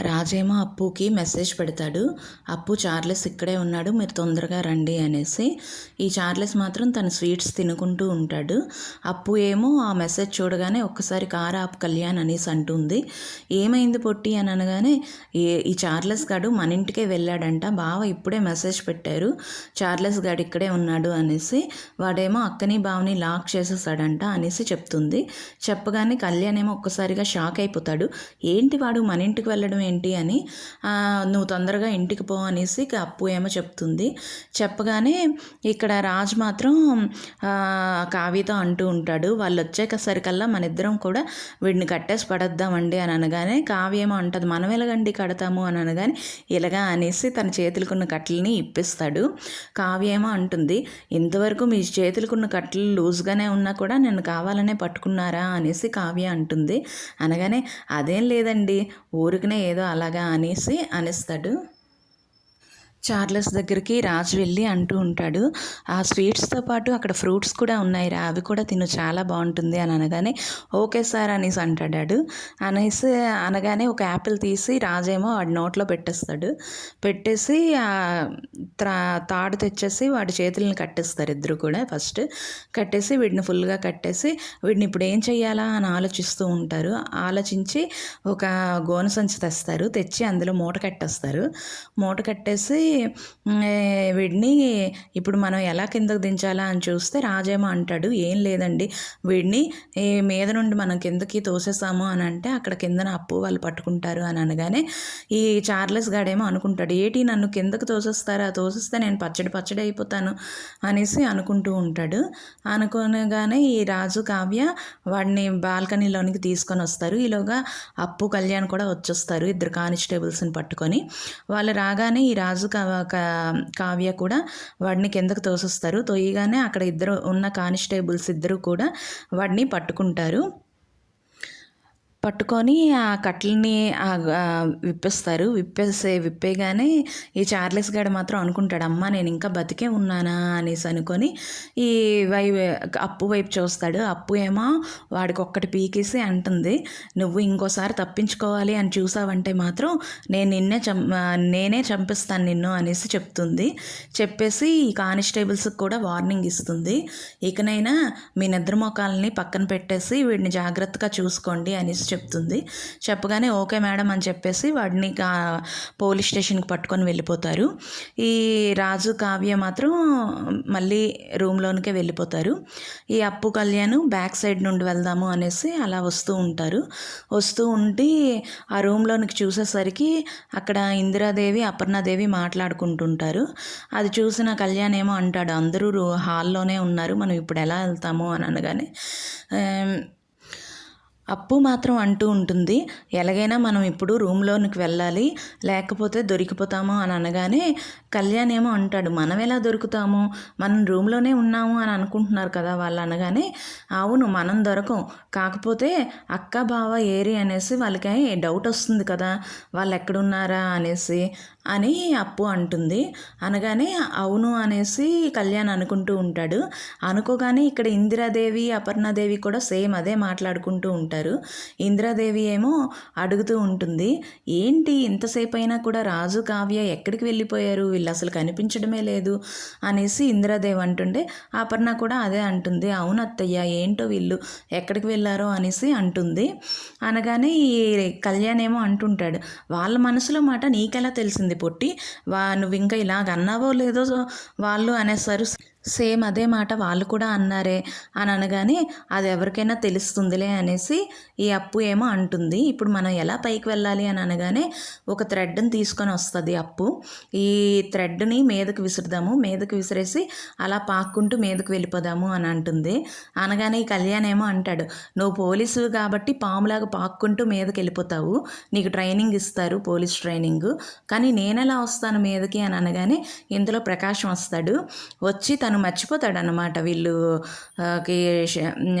రాజేమో అప్పుకి మెసేజ్ పెడతాడు. అప్పు చార్లెస్ ఇక్కడే ఉన్నాడు మీరు తొందరగా రండి అనేసి. ఈ చార్లెస్ మాత్రం తన స్వీట్స్ తినుకుంటూ ఉంటాడు. అప్పు ఏమో ఆ మెసేజ్ చూడగానే ఒక్కసారి కార్ ఆప్ కళ్యాణ్ అనేసి అంటుంది. ఏమైంది పొట్టి అని అనగానే ఏ ఈ చార్లెస్ గాడు మన ఇంటికే వెళ్ళాడంట బావ ఇప్పుడే మెసేజ్ పెట్టారు. చార్లెస్ గాడు ఇక్కడే ఉన్నాడు అనేసి వాడేమో అక్కని బావని లాక్ చేసేసాడంట అనేసి చెప్తుంది. చెప్పగానే కళ్యాణ్ ఏమో ఒక్కసారిగా షాక్ అయిపోతాడు. ఏంటి వాడు మన ఇంటికి వెళ్ళడం ఏంటి అని నువ్వు తొందరగా ఇంటికి పో అనేసి అప్పు ఏమో చెప్తుంది. చెప్పగానే ఇక్కడ రాజ్ మాత్రం కావ్యతో అంటూ ఉంటాడు వాళ్ళు వచ్చేసరికల్లా మన ఇద్దరం కూడా వీడిని కట్టేసి పడేద్దామండి అని అనగానే కావ్యమో అంటది మనం ఎలాగండి కడతాము అని అనగానే ఇలాగా అనేసి తన చేతులకున్న కట్టెలని ఇప్పిస్తాడు. కావ్యమో అంటుంది ఇంతవరకు మీ చేతులకున్న కట్టెలు లూజ్గానే ఉన్నా కూడా నేను కావాలనే పట్టుకున్నారా అనేసి కావ్య అంటుంది. అనగానే అదేం లేదండి ఊరికనే ఏదో అలాగా అనేసి అనేస్తాడు. చార్లెస్ దగ్గరికి రాజు వెళ్ళి అంటూ ఉంటాడు ఆ స్వీట్స్తో పాటు అక్కడ ఫ్రూట్స్ కూడా ఉన్నాయి రా అవి కూడా తిను చాలా బాగుంటుంది అని అనగానే ఓకే సార్ అనేసి అంటాడాడు. అనేసి అనగానే ఒక యాపిల్ తీసి రాజేమో వాడి నోట్లో పెట్టేస్తాడు. పెట్టేసి త్రా తాడు తెచ్చేసి వాడి చేతులను కట్టేస్తారు ఇద్దరు కూడా ఫస్ట్. కట్టేసి వీడిని ఫుల్గా కట్టేసి వీడిని ఇప్పుడు ఏం చెయ్యాలా? అని ఆలోచిస్తూ ఉంటారు. ఆలోచించి ఒక గోను సంచి తెస్తారు తెచ్చి అందులో మూట కట్టేస్తారు. మూట కట్టేసి వీడిని ఇప్పుడు మనం ఎలా కిందకు దించాలా అని చూస్తే రాజేమో అంటాడు ఏం లేదండి. వీడిని ఈ మీద నుండి మనం కిందకి తోసేసాము అని అంటే అక్కడ కిందన అప్పు వాళ్ళు పట్టుకుంటారు అని అనగానే ఈ చార్లెస్ గాడేమో అనుకుంటాడు ఏటి నన్ను కిందకు తోసేస్తారా? తోసిస్తే నేను పచ్చడి పచ్చడి అయిపోతాను అనేసి అనుకుంటూ ఉంటాడు. అనుకోనగానే ఈ రాజు కావ్య వాడిని బాల్కనీలోనికి తీసుకొని వస్తారు. ఈలోగా అప్పు కళ్యాణ్ కూడా వచ్చేస్తారు ఇద్దరు కానిస్టేబుల్స్ని పట్టుకొని. వాళ్ళు రాగానే ఈ రాజు కావ్య కావ్య కూడా వాడిని కిందకు తోసిస్తారు. తోయగానే అక్కడ ఇద్దరు ఉన్న కానిస్టేబుల్స్ ఇద్దరు కూడా వాడిని పట్టుకుంటారు. పట్టుకొని ఆ కట్టెలని విప్పేస్తారు విప్పిస్తారు. విప్పేసే విప్పేగానే ఈ చార్లెస్ గడ మాత్రం అనుకుంటాడు అమ్మ నేను ఇంకా బతికే ఉన్నానా? అనేసి అనుకొని ఈ వై అప్పు వైపు చూస్తాడు. అప్పు ఏమో వాడికి ఒక్కటి పీకేసి అంటుంది నువ్వు ఇంకోసారి తప్పించుకోవాలి అని చూసావంటే మాత్రం నేను నిన్నే చం నేనే చంపిస్తాను నిన్ను అనేసి చెప్తుంది. చెప్పేసి ఈ కానిస్టేబుల్స్కి కూడా వార్నింగ్ ఇస్తుంది. ఇకనైనా మీ నిద్ర మొఖాలని పక్కన పెట్టేసి వీడిని జాగ్రత్తగా చూసుకోండి అనేసి చెప్తుంది. చెప్పగానే ఓకే మేడం అని చెప్పేసి వాడిని పోలీస్ స్టేషన్కి పట్టుకొని వెళ్ళిపోతారు. ఈ రాజు కావ్య మాత్రం మళ్ళీ రూమ్లోనికే వెళ్ళిపోతారు. ఈ అప్పు కళ్యాణ్ బ్యాక్ సైడ్ నుండి వెళ్దాము అనేసి అలా వస్తూ ఉంటారు. వస్తూ ఉండి ఆ రూమ్లోనికి చూసేసరికి అక్కడ ఇందిరాదేవి అపర్ణాదేవి మాట్లాడుకుంటుంటారు. అది చూసిన కళ్యాణ్ ఏమో అంటాడు అందరూ రూ- హాల్లోనే ఉన్నారు మనం ఇప్పుడు ఎలా వెళ్తాము? అని అనగానే అప్పు మాత్రం అంటూ ఉంటుంది. ఎలాగైనా మనం ఇప్పుడు రూమ్లోనికి వెళ్ళాలి. లేకపోతే దొరికిపోతాము అని అనగానే కళ్యాణ్ ఏమో అంటాడు మనం ఎలా దొరుకుతాము? మనం రూమ్లోనే ఉన్నాము అని అనుకుంటున్నారు కదా? వాళ్ళు అనగానే అవును మనం దొరకం. కాకపోతే అక్క బావ ఏరి అనేసి వాళ్ళకి డౌట్ వస్తుంది కదా? వాళ్ళు ఎక్కడున్నారా అనేసి అని అప్పు అంటుంది. అనగానే అవును అనేసి కళ్యాణ్ అనుకుంటూ ఉంటాడు. అనుకోగానే ఇక్కడ ఇందిరాదేవి అపర్ణాదేవి కూడా సేమ్ అదే మాట్లాడుకుంటూ ఉంటారు. ఇందిరాదేవి ఏమో అడుగుతూ ఉంటుంది. ఏంటి ఇంతసేపు అయినా కూడా రాజు కావ్య ఎక్కడికి వెళ్ళిపోయారు? వీళ్ళు అసలు కనిపించడమే లేదు అనేసి ఇందిరాదేవి అంటుండే అపర్ణ కూడా అదే అంటుంది. అవును అత్తయ్య ఏంటో వీళ్ళు ఎక్కడికి వెళ్ళారో అనేసి అంటుంది. అనగానే ఈ కళ్యాణ్ ఏమో అంటుంటాడు. వాళ్ళ మనసులో మాట నీకెలా తెలిసింది పొట్టి వా నువ్వు ఇంకా ఇలాగ అన్నావో లేదో వాళ్ళు అనేసారు. సేమ్ అదే మాట వాళ్ళు కూడా అన్నారే అని అనగానే అది ఎవరికైనా తెలుస్తుందిలే అనేసి ఈ అప్పు ఏమో అంటుంది. ఇప్పుడు మనం ఎలా పైకి వెళ్ళాలి అని అనగానే ఒక థ్రెడ్ని తీసుకొని వస్తుంది అప్పు. ఈ థ్రెడ్ని మీదకు విసురుదాము మీదకు విసిరేసి అలా పాక్కుంటూ మీదకు వెళ్ళిపోదాము అని అంటుంది. అనగానే ఈ కళ్యాణ్ ఏమో అంటాడు నువ్వు పోలీసు కాబట్టి పాములాగా పాక్కుంటూ మీదకి వెళ్ళిపోతావు. నీకు ట్రైనింగ్ ఇస్తారు పోలీస్ ట్రైనింగ్. కానీ నేనెలా వస్తాను మీదకి? అని అనగానే ఇందులో ప్రకాశం వస్తాడు వచ్చి తను తను మర్చిపోతాడనమాట వీళ్ళు కి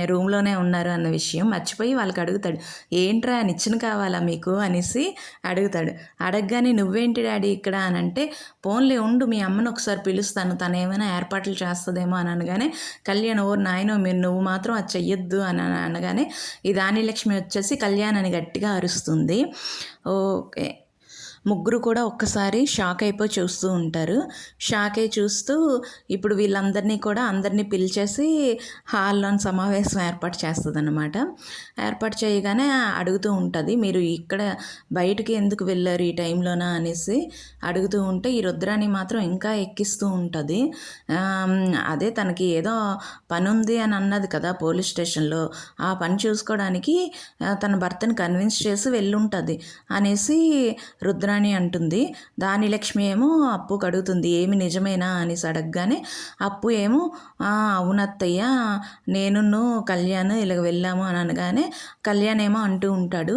రూమ్లోనే ఉన్నారు అన్న విషయం మర్చిపోయి వాళ్ళకి అడుగుతాడు. ఏంట్రా నిచ్చెన కావాలా మీకు? అనేసి అడుగుతాడు. అడగగానే నువ్వేంటి డాడీ ఇక్కడ? అని అంటే పోన్లే ఉండు మీ అమ్మను ఒకసారి పిలుస్తాను. తను ఏమైనా ఏర్పాట్లు చేస్తుందేమో అని అనగానే కళ్యాణ్ ఓ నాయనో మీరు నువ్వు మాత్రం అది చెయ్యొద్దు అని అనగానే ఈ దాని లక్ష్మి వచ్చేసి కళ్యాణ్ అని గట్టిగా అరుస్తుంది. ఓకే. ముగ్గురు కూడా ఒక్కసారి షాక్ అయిపోయి చూస్తూ ఉంటారు. షాక్ అయి చూస్తూ ఇప్పుడు వీళ్ళందరినీ కూడా అందరినీ పిలిచేసి హాల్లోని సమావేశం ఏర్పాటు చేస్తుంది అనమాట ఏర్పాటు చేయగానే అడుగుతూ ఉంటుంది మీరు ఇక్కడ బయటికి ఎందుకు వెళ్ళారు ఈ టైంలోనా? అనేసి అడుగుతూ ఉంటే ఈ రుద్రాని మాత్రం ఇంకా ఎక్కిస్తూ ఉంటుంది. అదే తనకి ఏదో పని ఉంది అని అన్నది కదా పోలీస్ స్టేషన్లో. ఆ పని చూసుకోవడానికి తన భర్తని కన్విన్స్ చేసి వెళ్ళుంటుంది అనేసి రుద్రాణి అంటుంది. దాని లక్ష్మి ఏమో అప్పు కడుగుతుంది. ఏమి నిజమేనా అని అడగగానే అప్పు ఏమో అవునత్తయ్య నేను కళ్యాణ్ ఇలాగ వెళ్ళాము అని అనగానే కళ్యాణ్ ఏమో అంటూ ఉంటాడు.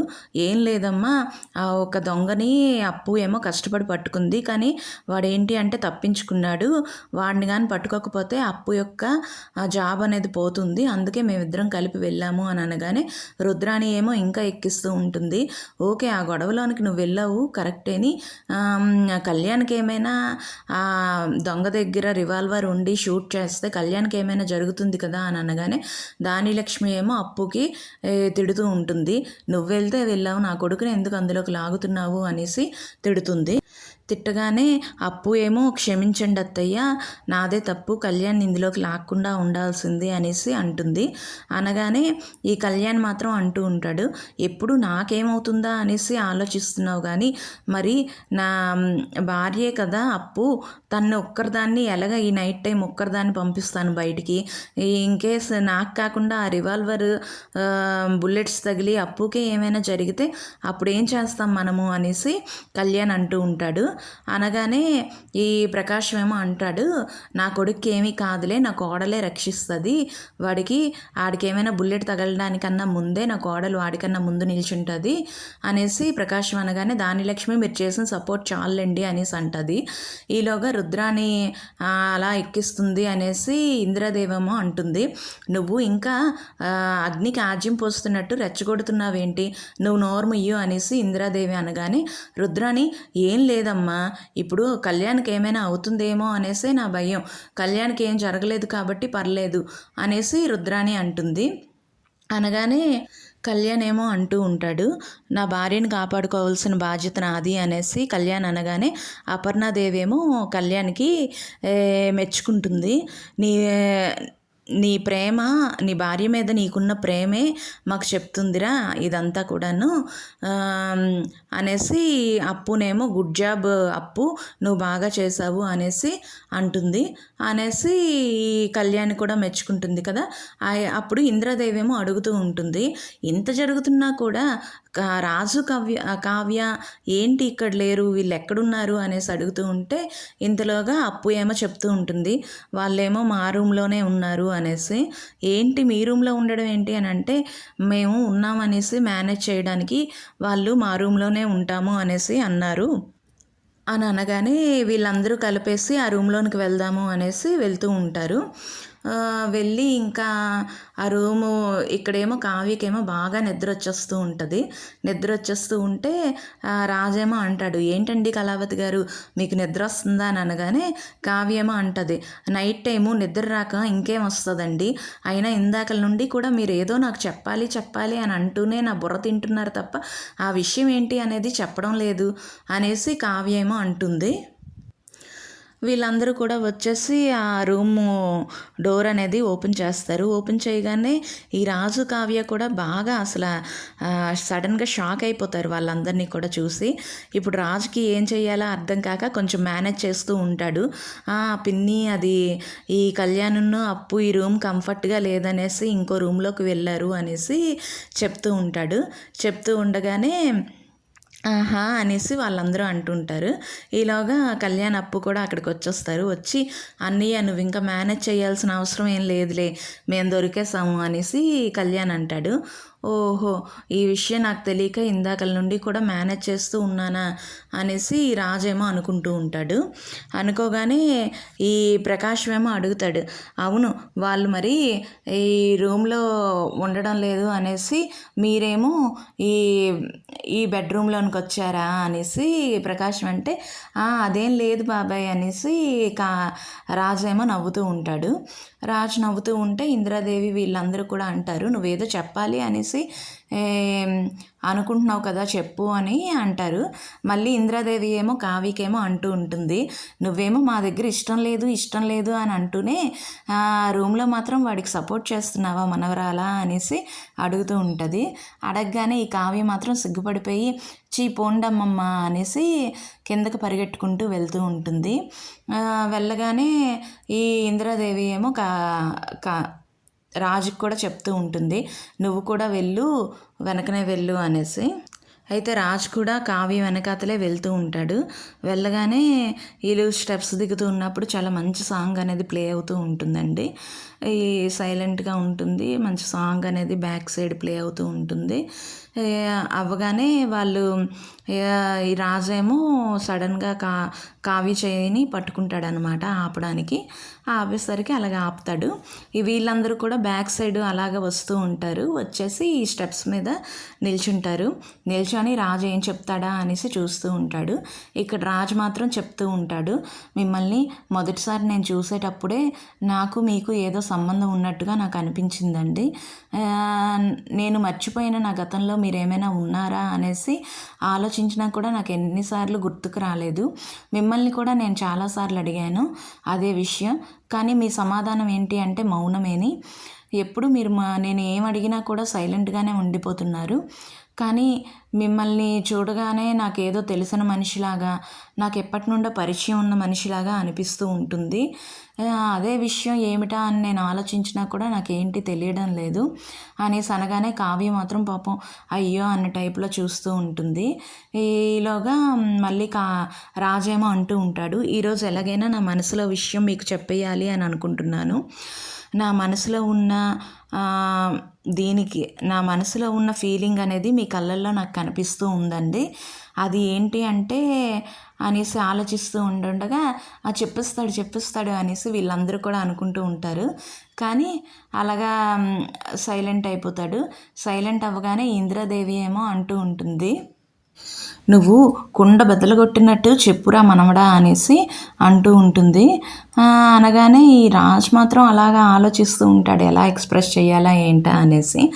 ఏం లేదమ్మా ఆ ఒక దొంగని అప్పు ఏమో కష్టపడి పట్టుకుంది. కానీ వాడేంటి అంటే తప్పించుకున్నాడు. వాడిని కానీ పట్టుకోకపోతే అప్పు యొక్క జాబ్ అనేది పోతుంది. అందుకే మేమిద్దరం కలిపి వెళ్ళాము అని అనగానే రుద్రాణి ఏమో ఇంకా ఎక్కిస్తూ ఉంటుంది. ఓకే ఆ గొడవలోనికి నువ్వు వెళ్ళావు. కరెక్టేని కళ్యాణ్కి ఏమైనా దొంగ దగ్గర రివాల్వర్ ఉండి షూట్ చేస్తే కళ్యాణ్కి ఏమైనా జరుగుతుంది కదా అని అనగానే దాని లక్ష్మి ఏమో అప్పుకి తిడుతూ ఉంటుంది. నువ్వు వెళ్తే వెళ్ళావు నా కొడుకుని ఎందుకు అందులోకి లాగుతున్నావు? అనేసి తిడుతుంది. తిట్టగానే అప్పు ఏమో క్షమించండి అత్తయ్య నాదే తప్పు కళ్యాణ్ ఇందులోకి లాక్కుండా ఉండాల్సింది అనేసి అంటుంది. అనగానే ఈ కళ్యాణ్ మాత్రం అంటూ ఉంటాడు ఎప్పుడు నాకేమవుతుందా అనేసి ఆలోచిస్తున్నావు కానీ మరి నా భార్యే కదా అప్పు తను ఒక్కరిదాన్ని ఎలాగ ఈ నైట్ టైం ఒక్కరిదాన్ని పంపిస్తాను బయటికి? ఇన్ కేస్ నాకు కాకుండా ఆ రివాల్వర్ బుల్లెట్స్ తగిలి అప్పుకే ఏమైనా జరిగితే అప్పుడు ఏం చేస్తాం మనము అనేసి కళ్యాణ్ అంటూ ఉంటాడు. అనగానే ఈ ప్రకాశం ఏమో అంటాడు నా కొడుక్కి ఏమీ కాదులే నా కోడలే రక్షిస్తుంది. వాడికి ఆడికి ఏమైనా బుల్లెట్ తగలడానికన్నా ముందే నా కోడలు వాడికన్నా ముందు నిల్చుంటుంది అనేసి ప్రకాశం అనగానే దాని లక్ష్మి మీరు చేసిన సపోర్ట్ చాలండి అనేసి అంటుంది. ఈలోగా రుద్రాని అలా ఎక్కిస్తుంది అనేసి ఇంద్రదేవేమో అంటుంది. నువ్వు ఇంకా అగ్నికి ఆజ్యం పోస్తున్నట్టు రెచ్చగొడుతున్నావేంటి? నువ్వు నోర్ముయ్యు అనేసి ఇందిరాదేవి అనగానే రుద్రాని ఏం లేదమ్మా ఇప్పుడు కళ్యాణ్కి ఏమైనా అవుతుందేమో అనేసి నా భయం. కళ్యాణ్కి ఏం జరగలేదు కాబట్టి పర్లేదు అనేసి రుద్రాణి అంటుంది. అనగానే కళ్యాణ్ ఏమో అంటూ ఉంటాడు నా భార్యను కాపాడుకోవాల్సిన బాధ్యత నాది అనేసి కళ్యాణ్ అనగానే అపర్ణాదేవి ఏమో కళ్యాణ్కి మెచ్చుకుంటుంది. నీ నీ ప్రేమ నీ భార్య మీద నీకున్న ప్రేమే మాకు చెప్తుందిరా ఇదంతా కూడాను. అనేసి అప్పునేమో గుడ్ జాబ్ అప్పు నువ్వు బాగా చేసావు అనేసి అంటుంది. అనేసి కళ్యాణ్ కూడా మెచ్చుకుంటుంది కదా. అప్పుడు ఇంద్రదేవి ఏమో అడుగుతూ ఉంటుంది ఇంత జరుగుతున్నా కూడా రాజు కావ్య కావ్య ఏంటి ఇక్కడ లేరు? వీళ్ళు ఎక్కడున్నారు? అనేసి అడుగుతూ ఉంటే ఇంతలోగా అప్పు ఏమో చెప్తూ ఉంటుంది వాళ్ళేమో మా రూమ్లోనే ఉన్నారు అనేసి. ఏంటి మీ రూమ్లో ఉండడం ఏంటి? అని అంటే మేము ఉన్నామనేసి మేనేజ్ చేయడానికి వాళ్ళు మా రూమ్లోనే ఉంటాము అనేసి అన్నారు. అని అనగానే వీళ్ళందరూ కలిపేసి ఆ రూమ్లోనికి వెళ్దాము అనేసి వెళ్తూ ఉంటారు. వెళ్ళి ఇంకా ఆ రూము ఇక్కడేమో కావ్యకేమో బాగా నిద్ర వచ్చేస్తూ ఉంటుంది. నిద్ర వచ్చేస్తూ ఉంటే రాజేమో అంటాడు ఏంటండి కళావతి గారు మీకు నిద్ర వస్తుందా అని అనగానే కావ్యమో? అంటది. నైట్ టైము నిద్ర రాక ఇంకేం వస్తుందండి? అయినా ఇందాకల నుండి కూడా మీరు ఏదో నాకు చెప్పాలి చెప్పాలి అని అంటూనే నా బుర్ర తింటున్నారు తప్ప ఆ విషయం ఏంటి అనేది చెప్పడం లేదు అనేసి కావ్యేమో అంటుంది. వీళ్ళందరూ కూడా వచ్చేసి ఆ రూము డోర్ అనేది ఓపెన్ చేస్తారు. ఓపెన్ చేయగానే ఈ రాజు కావ్య కూడా బాగా అసలు సడన్గా షాక్ అయిపోతారు వాళ్ళందరినీ కూడా చూసి. ఇప్పుడు రాజుకి ఏం చేయాలో అర్థం కాక కొంచెం మేనేజ్ చేస్తూ ఉంటాడు. "ఆ, పిన్ని అది ఈ కళ్యాణ్ను అప్పు ఈ రూమ్ కంఫర్ట్గా లేదనేసి ఇంకో రూమ్లోకి వెళ్ళారు అనేసి చెప్తూ ఉంటాడు. చెప్తూ ఉండగానే ఆహా అనేసి వాళ్ళందరూ అంటుంటారు. ఈలోగా కళ్యాణ్ అప్పు కూడా అక్కడికి వచ్చేస్తారు వచ్చి అన్నయ్య నువ్వు ఇంకా మేనేజ్ చేయాల్సిన అవసరం ఏం లేదులే. మేము దొరికేసాము అనేసి కళ్యాణ్ అంటాడు. ఓహో ఈ విషయం నాకు తెలియక ఇందాకల నుండి కూడా మేనేజ్ చేస్తూ ఉన్నానా అనేసి రాజేమో అనుకుంటూ ఉంటాడు. అనుకోగానే ఈ ప్రకాశం ఏమో అడుగుతాడు. అవును వాళ్ళు మరి ఈ రూమ్లో ఉండడం లేదు అనేసి మీరేమో ఈ ఈ బెడ్రూమ్లోనికి వచ్చారా అనేసి ప్రకాశం అంటే అదేం లేదు బాబాయ్ అనేసి కా రాజేమో నవ్వుతూ ఉంటాడు. రాజ్ నవ్వుతూ ఉంటే ఇందిరాదేవి వీళ్ళందరూ కూడా అంటారు నువ్వేదో చెప్పాలి అనేసి అనుకుంటున్నావు కదా చెప్పు అని అంటారు. మళ్ళీ ఇంద్రాదేవి ఏమో కావ్యకేమో అంటూ ఉంటుంది నువ్వేమో మా దగ్గర ఇష్టం లేదు ఇష్టం లేదు అని అంటూనే రూమ్లో మాత్రం వాడికి సపోర్ట్ చేస్తున్నావా మనవరాలా అనేసి అడుగుతూ ఉంటుంది. అడగగానే ఈ కావ్య మాత్రం సిగ్గుపడిపోయి చీ పోండమ్మమ్మ అనేసి కిందకి పరిగెట్టుకుంటూ వెళ్తూ ఉంటుంది. వెళ్ళగానే ఈ ఇందిరాదేవి ఏమో కా కా రాజుకి కూడా చెప్తూ ఉంటుంది. నువ్వు కూడా వెళ్ళు వెనకనే వెళ్ళు అనేసి. అయితే రాజు కూడా కావ్య వెనకాతలే వెళ్తూ ఉంటాడు. వెళ్ళగానే వీళ్ళు స్టెప్స్ దిగుతూ ఉన్నప్పుడు చాలా మంచి సాంగ్ అనేది ప్లే అవుతూ ఉంటుందండి. ఈ సైలెంట్గా ఉంటుంది మంచి సాంగ్ అనేది బ్యాక్ సైడ్ ప్లే అవుతూ ఉంటుంది. అవ్వగానే వాళ్ళు ఈ రాజేమో సడన్గా కా కావ్య చేయిని పట్టుకుంటాడనమాట ఆపడానికి. ఆపేసరికి అలాగే ఆపుతాడు. ఈ వీళ్ళందరూ కూడా బ్యాక్ సైడ్ అలాగ వస్తూ ఉంటారు. వచ్చేసి ఈ స్టెప్స్ మీద నిల్చుంటారు. నిల్చొని రాజు ఏం చెప్తాడా అనేసి చూస్తూ ఉంటాడు. ఇక్కడ రాజు మాత్రం చెప్తూ ఉంటాడు మిమ్మల్ని మొదటిసారి నేను చూసేటప్పుడే నాకు మీకు ఏదో సంబంధం ఉన్నట్టుగా నాకు అనిపించిందండి. నేను మర్చిపోయిన నా గతంలో మీరు ఏమైనా ఉన్నారా? అనేసి ఆలోచించినా కూడా నాకు ఎన్నిసార్లు గుర్తుకు రాలేదు. మిమ్మల్ని కూడా నేను చాలాసార్లు అడిగాను. అదే విషయం. కానీ మీ సమాధానం ఏంటి అంటే మౌనమేని. ఎప్పుడు మీరు మా నేను ఏం అడిగినా కూడా సైలెంట్గానే ఉండిపోతున్నారు. కానీ మిమ్మల్ని చూడగానే నాకేదో తెలిసిన మనిషిలాగా నాకు ఎప్పటి నుండో పరిచయం ఉన్న మనిషిలాగా అనిపిస్తూ ఉంటుంది. అదే విషయం ఏమిటా అని నేను ఆలోచించినా కూడా నాకేంటి తెలియడం లేదు. అనేసి అనగానే కావ్య మాత్రం పాపం అయ్యో అన్న టైప్లో చూస్తూ ఉంటుంది. ఈలోగా మళ్ళీ కా రాజేమో అంటూ ఉంటాడు ఈరోజు ఎలాగైనా నా మనసులో విషయం మీకు చెప్పేయాలి అని అనుకుంటున్నాను. నా మనసులో ఉన్న దీనికి నా మనసులో ఉన్న ఫీలింగ్ అనేది మీ కళ్ళల్లో నాకు కనిపిస్తూ ఉందండి. అది ఏంటి అంటే అనేసి ఆలోచిస్తూ ఉండుండగా "ఆ, చెప్పిస్తాడు చెప్పిస్తాడు అనేసి వీళ్ళందరూ కూడా అనుకుంటూ ఉంటారు. కానీ అలాగా సైలెంట్ అయిపోతాడు. సైలెంట్ అవ్వగానే ఇంద్రాదేవి ఏమో అంటూ ఉంటుంది. నువ్వు కుండ బెదలగొట్టినట్టు చెప్పురా మనవడా అనేసి అంటూ ఉంటుంది. అనగానే ఈ రాజ్ మాత్రం అలాగా ఆలోచిస్తూ ఉంటాడు. ఎలా ఎక్స్ప్రెస్ చేయాలా ఏంటా అనేసి.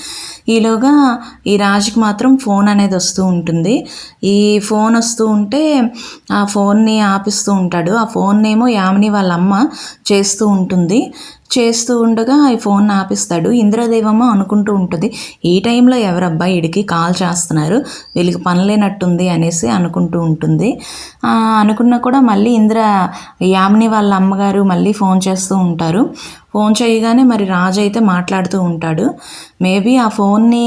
ఈలోగా ఈ రాజుకి మాత్రం ఫోన్ అనేది వస్తూ ఉంటుంది. ఈ ఫోన్ వస్తూ ఉంటే ఆ ఫోన్ని ఆపిస్తూ ఉంటాడు. ఆ ఫోన్ ఏమో యామిని వాళ్ళ అమ్మ చేస్తూ ఉంటుంది. చేస్తూ ఉండగా ఈ ఫోన్ ఆపిస్తాడు. ఇంద్రదేవమ్మ అనుకుంటూ ఉంటుంది ఈ టైంలో ఎవరబ్బా ఇడికి కాల్ చేస్తున్నారు? వీళ్ళకి పనిలేనట్టుంది అనేసి అనుకుంటూ ఉంటుంది. అనుకున్నా కూడా మళ్ళీ ఇంద్ర యామిని వాళ్ళ అమ్మగారు మళ్ళీ ఫోన్ చేస్తూ ఉంటారు. ఫోన్ చేయగానే మరి రాజు అయితే మాట్లాడుతూ ఉంటాడు. మేబీ ఆ ఫోన్ని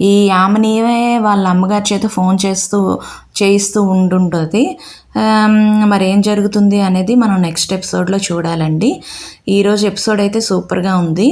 ఈ యామనీయే వాళ్ళ అమ్మగారి చేత ఫోన్ చేస్తూ చేయిస్తూ ఉండుంటుంది. మరి ఏం జరుగుతుంది అనేది మనం నెక్స్ట్ ఎపిసోడ్లో చూడాలండి. ఈరోజు ఎపిసోడ్ అయితే సూపర్గా ఉంది.